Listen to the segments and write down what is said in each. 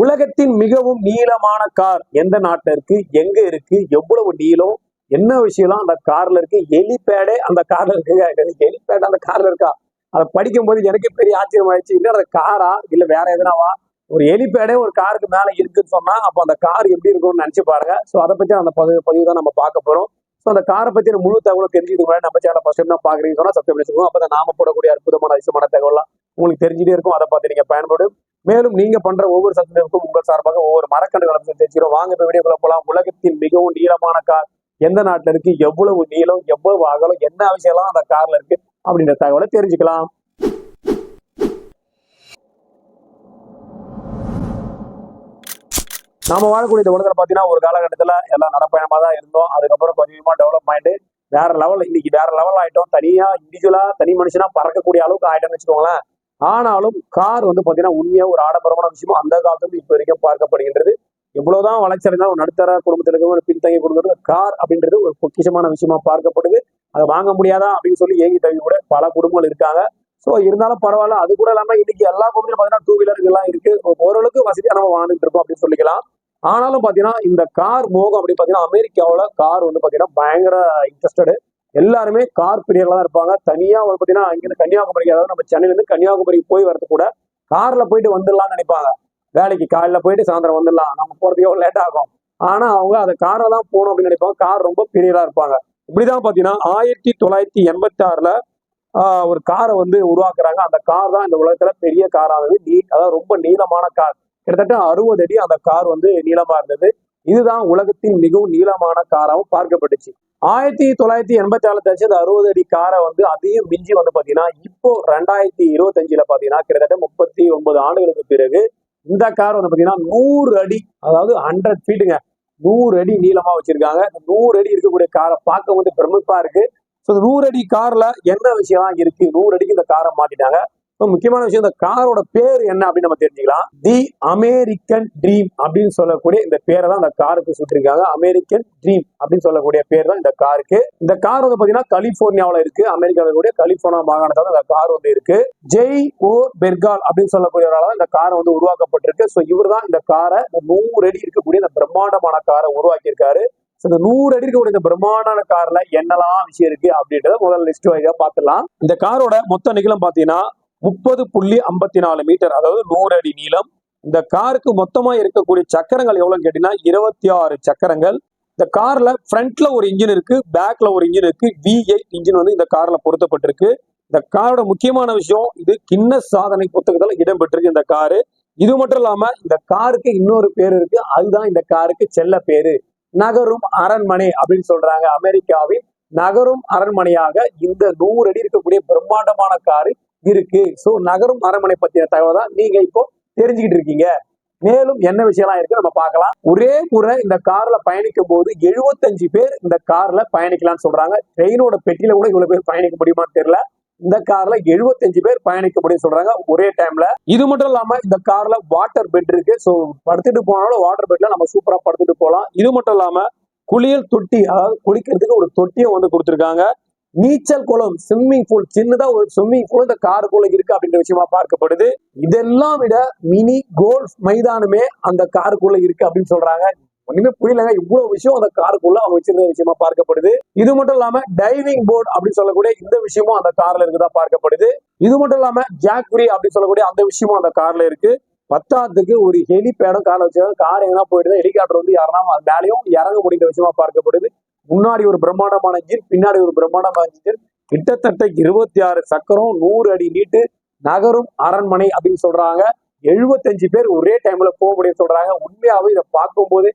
உலகத்தின் மிகவும் நீளமான கார் எந்த நாட்டில் இருக்கு? எங்க இருக்கு? எவ்வளவு நீளம்? என்ன விஷயம்லாம் அந்த கார்ல இருக்கு? எலிபேடே அந்த கார்ல இருக்கு. எலிபேட் அந்த கார்ல இருக்கா? அதை படிக்கும்போது எனக்கு பெரிய ஆச்சரியம் ஆயிடுச்சு. இல்லை அந்த காரா? இல்ல வேற எதுனாவா? ஒரு எலிபேடே ஒரு காருக்கு மேல இருக்குன்னு சொன்னா அப்போ அந்த கார் எப்படி இருக்கும்னு நினைச்சு பாருங்க. ஸோ அதை பத்தி அந்த பதிவு பதிவு தான் நம்ம பார்க்க போறோம். ஸோ அந்த காரை பத்தி முழு தகவலும் தெரிஞ்சுக்கிட்டு முன்னாடி நம்ம சேனல் ஃபர்ஸ்ட் டைம் தான் பாக்குறீங்க சொன்னா சப்ஸ்கிரைப் பண்ணிக்கோங்க அப்போ நாம போடக்கூடிய அற்புதமான அதிசயமான தகவலாம் உங்களுக்கு தெரிஞ்சுட்டே இருக்கும். அதை பார்த்து நீங்க பயன்படும். மேலும் நீங்க பண்ற ஒவ்வொரு சப்ஸ்கிரைபுக்கும் உங்கள் சார்பாக ஒவ்வொரு மரக்கண்டுகளும் தெரிஞ்சுக்கிறோம் வாங்க இப்போ வீடியோக்குள்ள போலாம். உலகத்தின் மிகவும் நீளமான கார் எந்த நாட்டுல இருக்கு? எவ்வளவு நீளம் எவ்வளவு அகலம் என்ன விஷயம்லாம் அந்த கார்ல இருக்கு? அப்படின்ற தகவலை தெரிஞ்சுக்கலாம். நாம வாழக்கூடிய இந்த உலகத்துல பாத்தீங்கன்னா ஒரு காலகட்டத்துல எல்லாம் நடப்பயணமா தான் இருந்தோம். அதுக்கப்புறம் கொஞ்சமா டெவலப் ஆயிட்டு வேற லெவல் இன்னைக்கு வேற லெவல் ஆயிட்டோம். தனியா இண்டிவிஜுவலா தனி மனுஷனா பறக்கக்கூடிய அளவுக்கு ஆயிட்டோம்னு வச்சுக்கோங்களேன். ஆனாலும் கார் வந்து பாத்தீங்கன்னா உண்மையா ஒரு ஆடம்பரமான விஷயமும் அந்த காலத்துல இப்ப வரைக்கும் பார்க்கப்படுகின்றது. எவ்வளவுதான் வளர்ச்சியடைந்தாலும் ஒரு நடுத்தர குடும்பத்தில் இருக்கிற ஒரு பின்தங்கிய குடும்பத்தில் கார் அப்படின்றது ஒரு பொக்கிஷமான விஷயமா பார்க்கப்படுது. அதை வாங்க முடியாதா அப்படின்னு சொல்லி ஏங்கி தவி கூட பல குடும்பங்கள் இருக்காங்க. ஸோ இருந்தாலும் பரவாயில்ல அது கூட இல்லாம இன்னைக்கு எல்லா குடும்பத்திலும் பாத்தீங்கன்னா டூ வீலர் எல்லாம் இருக்கு. ஓரளவுக்கு வசதியா நம்ம வாழ்ந்துட்டு இருக்கோம் அப்படின்னு சொல்லிக்கலாம். ஆனாலும் பாத்தீங்கன்னா இந்த கார் மோகம் அப்படின்னு பாத்தீங்கன்னா அமெரிக்காவுல கார் வந்து பாத்தீங்கன்னா பயங்கர இன்ட்ரெஸ்டடு எல்லாருமே கார் பிரியர்களா தான் இருப்பாங்க. தனியா வந்து பாத்தீங்கன்னா அங்கேருந்து கன்னியாகுமரி அதாவது நம்ம சென்னையில இருந்து கன்னியாகுமரிக்கு போய் வரது கூட கார்ல போயிட்டு வந்துடலாம்னு நினைப்பாங்க. வேலைக்கு காலையில் போயிட்டு சாயந்தரம் வந்துடலாம். நம்ம போறது எவ்வளவு லேட் ஆகும். ஆனா அவங்க அந்த கார்ல தான் போகணும் அப்படின்னு நினைப்பாங்க. கார் ரொம்ப பிரியரா இருப்பாங்க. இப்படிதான் பாத்தீங்கன்னா ஆயிரத்தி தொள்ளாயிரத்தி எண்பத்தி ஆறுல ஒரு காரை வந்து உருவாக்குறாங்க. அந்த கார் தான் இந்த உலகத்துல பெரிய காரானது. நீ அதாவது ரொம்ப நீளமான கார். கிட்டத்தட்ட அறுபது அடி அந்த கார் வந்து நீளமா இருந்தது. இதுதான் உலகத்தின் மிகவும் நீளமான காராகவும் பார்க்கப்பட்டுச்சு. ஆயிரத்தி தொள்ளாயிரத்தி எண்பத்தி ஆறு தச்சு அந்த அறுபது அடி காரை வந்து அதையும் மிஞ்சி வந்து பாத்தீங்கன்னா இப்போ ரெண்டாயிரத்தி இருபத்தஞ்சுல பாத்தீங்கன்னா கிட்டத்தட்ட முப்பத்தி ஒன்பது ஆண்டுகளுக்கு பிறகு இந்த கார் வந்து பாத்தீங்கன்னா நூறு அடி அதாவது ஹண்ட்ரட் ஃபீட்டுங்க நூறு அடி நீளமா வச்சிருக்காங்க. நூறு அடி இருக்கக்கூடிய காரை பார்க்க வந்து பிரமிப்பா இருக்கு. ஸோ நூறு அடி கார்ல என்ன விஷயம்லாம் இருக்கு? நூறு அடிக்கு இந்த காரை மாட்டிட்டாங்க இப்போ முக்கியமான விஷயம் இந்த காரோட பேர் என்ன அப்படின்னு நம்ம தெரிஞ்சுக்கலாம். தி அமெரிக்கன் ட்ரீம் அப்படின்னு சொல்லக்கூடிய இந்த பேரை தான் அந்த காருக்கு சுட்டிருக்காங்க. அமெரிக்கன் ட்ரீம் அப்படின்னு சொல்லக்கூடிய பேர் தான் இந்த காருக்கு. இந்த கார் வந்து பாத்தீங்கன்னா கலிபோர்னியாவில் இருக்கு. அமெரிக்காவில் கூடிய கலிபோர்னியா மாகாணத்தில் இந்த கார் வந்து இருக்கு. ஜெய் ஓ பெர்கால் அப்படின்னு சொல்லக்கூடியவரால் இந்த காரை வந்து உருவாக்கப்பட்டிருக்கு. ஸோ இவர் தான் இந்த காரை இந்த நூறு அடி இருக்கக்கூடிய இந்த பிரம்மாண்டமான காரை உருவாக்கியிருக்காரு. ஸோ இந்த நூறு அடி இருக்கக்கூடிய இந்த பிரம்மாண்டான கார்ல என்னெல்லாம் விஷயம் இருக்கு அப்படின்றத முதல்ல லிஸ்ட் வைஸா பார்த்துலாம் இந்த காரோட மொத்த நிகழம் பாத்தீங்கன்னா முப்பது புள்ளி ஐம்பத்தி நாலு மீட்டர் அதாவது நூறு அடி நீளம். இந்த காருக்கு மொத்தமா இருக்கக்கூடிய சக்கரங்கள் எவ்வளவுன்னு கேட்டீங்கன்னா இருபத்தி ஆறு சக்கரங்கள். இந்த கார்ல ஃப்ரண்ட்ல ஒரு இன்ஜின் இருக்கு பேக்ல ஒரு இன்ஜின் இருக்கு வி எயிட் இன்ஜின் வந்து இந்த கார்ல பொருத்தப்பட்டிருக்கு. இந்த காரோட முக்கியமான விஷயம் இது கிண்ண சாதனை புத்தகத்துல இடம்பெற்றிருக்கு இந்த காரு. இது மட்டும் இல்லாம இந்த காருக்கு இன்னொரு பேர் இருக்கு அதுதான் இந்த காருக்கு செல்ல பேரு. நகரும் அரண்மனை அப்படின்னு சொல்றாங்க அமெரிக்காவின். நகரும் அரண்மனையாக இந்த நூறு அடி இருக்கக்கூடிய பிரம்மாண்டமான காரு இருக்கு. ஸோ நகரும் அரண்மனை பற்றின தகவல் தான் நீங்க இப்போ தெரிஞ்சுக்கிட்டு இருக்கீங்க. மேலும் என்ன விஷயம்லாம் இருக்கு நம்ம பார்க்கலாம். ஒரே முறை இந்த கார்ல பயணிக்கும் போது எழுபத்தஞ்சு பேர் இந்த கார்ல பயணிக்கலாம்னு சொல்றாங்க. ட்ரெயினோட பெட்டியில கூட இவ்வளவு பேர் பயணிக்க முடியுமான்னு தெரியல. இந்த கார்ல எழுபத்தஞ்சு பேர் பயணிக்க முடியும் சொல்றாங்க ஒரே டைம்ல இது மட்டும் இல்லாம இந்த கார்ல வாட்டர் பெட் இருக்கு. ஸோ படுத்துட்டு போனாலும் வாட்டர் பெட்ல நம்ம சூப்பரா படுத்துட்டு போகலாம் இது மட்டும் இல்லாம குளியல் தொட்டி அதாவது குளிக்கிறதுக்கு ஒரு தொட்டியும் வந்து கொடுத்துருக்காங்க. நீச்சல் குளம் ஸ்விம்மிங் பூல் சின்னதா ஒரு ஸ்விம்மிங் பூல் இந்த காருக்குள்ள இருக்கு அப்படின்ற விஷயமா பார்க்கப்படுது. இதெல்லாம் விட மினி கோல்ஃப் மைதானமே அந்த காருக்குள்ள இருக்கு அப்படின்னு சொல்றாங்க. ஒண்ணுமே புரியலங்க. இவ்வளவு விஷயம் அந்த காருக்குள்ள அவங்க வச்சிருந்த விஷயமா பார்க்கப்படுது. இது மட்டும் இல்லாம டைவிங் போர்டு அப்படின்னு சொல்லக்கூடிய இந்த விஷயமும் அந்த கார்ல இருக்குதா பார்க்கப்படுது. இது மட்டும் இல்லாம ஜாக்ரி அப்படின்னு சொல்லக்கூடிய அந்த விஷயமும் அந்த கார்ல இருக்கு. பத்தாத்துக்கு ஒரு ஹெலிபேடும் கார்ல வச்சிருக்காங்க கார் எங்கன்னா போயிட்டு ஹெலிகாப்டர் வந்து யாருன்னா மேலேயும் இறங்க முடிகிற விஷயமா பார்க்கப்படுது. முன்னாடி ஒரு பிரம்மாண்டமான நீர் பின்னாடி ஒரு பிரம்மாண்டமான இன்ஜின் கிட்டத்தட்ட இருபத்தி ஆறு சக்கரம் நூறு அடி நீட்டு நகரும் அரண்மனை அப்படின்னு சொல்றாங்க. எழுபத்தஞ்சு பேர் ஒரே டைம்ல போக முடியும் சொல்றாங்க. உண்மையாவே இதை பார்க்கும்போது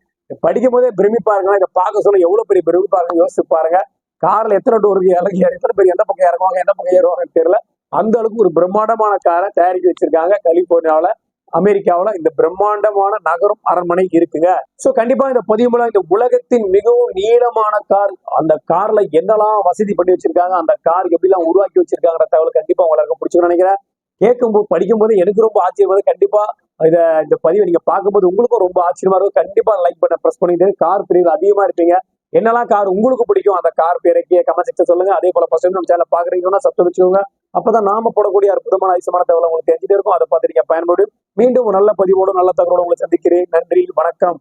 படிக்கும் போதே பிரமிப்பா இருக்கலாம். இதை பார்க்க சொல்ல எவ்வளவு பெரிய பிரமிப்பா இருக்கு யோசிச்சு பாருங்க. கார்ல எத்தனை டோருக்கு இறங்கி எத்தனை பேர் எந்த பக்கம் இறங்குவாங்க? எந்த பக்கம் ஏறுவாங்கன்னு தெரியல. அந்த அளவுக்கு ஒரு பிரம்மாண்டமான காரை தயாரிக்க வச்சிருக்காங்க. கலிபோர்னியாவில் அமெரிக்காவில் இந்த பிரம்மாண்டமான நகரும் அரண்மனை இருக்குங்க. சோ கண்டிப்பா இந்த பதிவு மூலம் இந்த உலகத்தின் மிகவும் நீளமான கார் அந்த கார்ல என்னெல்லாம் வசதி பண்ணி வச்சிருக்காங்க அந்த கார் எப்படிலாம் உருவாக்கி வச்சிருக்காங்கிற தகவல் கண்டிப்பா உங்களுக்கு பிடிச்சுன்னு நினைக்கிறேன். கேட்கும்போது படிக்கும்போது எனக்கு ரொம்ப ஆச்சரியமா கண்டிப்பா இதை இந்த பதிவை நீங்க பார்க்கும்போது உங்களுக்கும் ரொம்ப ஆச்சரியமா இருக்கும். கண்டிப்பா லைக் பண்ண பிரஸ் பண்ணிட்டு கார் பிரிவு அதிகமா இருப்பீங்க. என்னெல்லாம் கார் உங்களுக்கு பிடிக்கும்? அந்த கார் பேரைக்கு கமெண்ட் செக்ஷன் சொல்லுங்க. அதே போல ஃபர்ஸ்ட் நம்ம சேனல் பாக்குறீங்கன்னா சப்ஸ்கிரைப் வச்சுக்கோங்க. அப்பதான் நாம போடக்கூடிய அற்புதமான ஐசமான தகவல் உங்களுக்கு தெரிஞ்சுட்டே இருக்கும். அதை பார்த்து நீங்க பயன்படும். மீண்டும் நல்ல பதிவோடு நல்ல தகவலோடு உங்களை சந்திக்கிறேன். நன்றி வணக்கம்.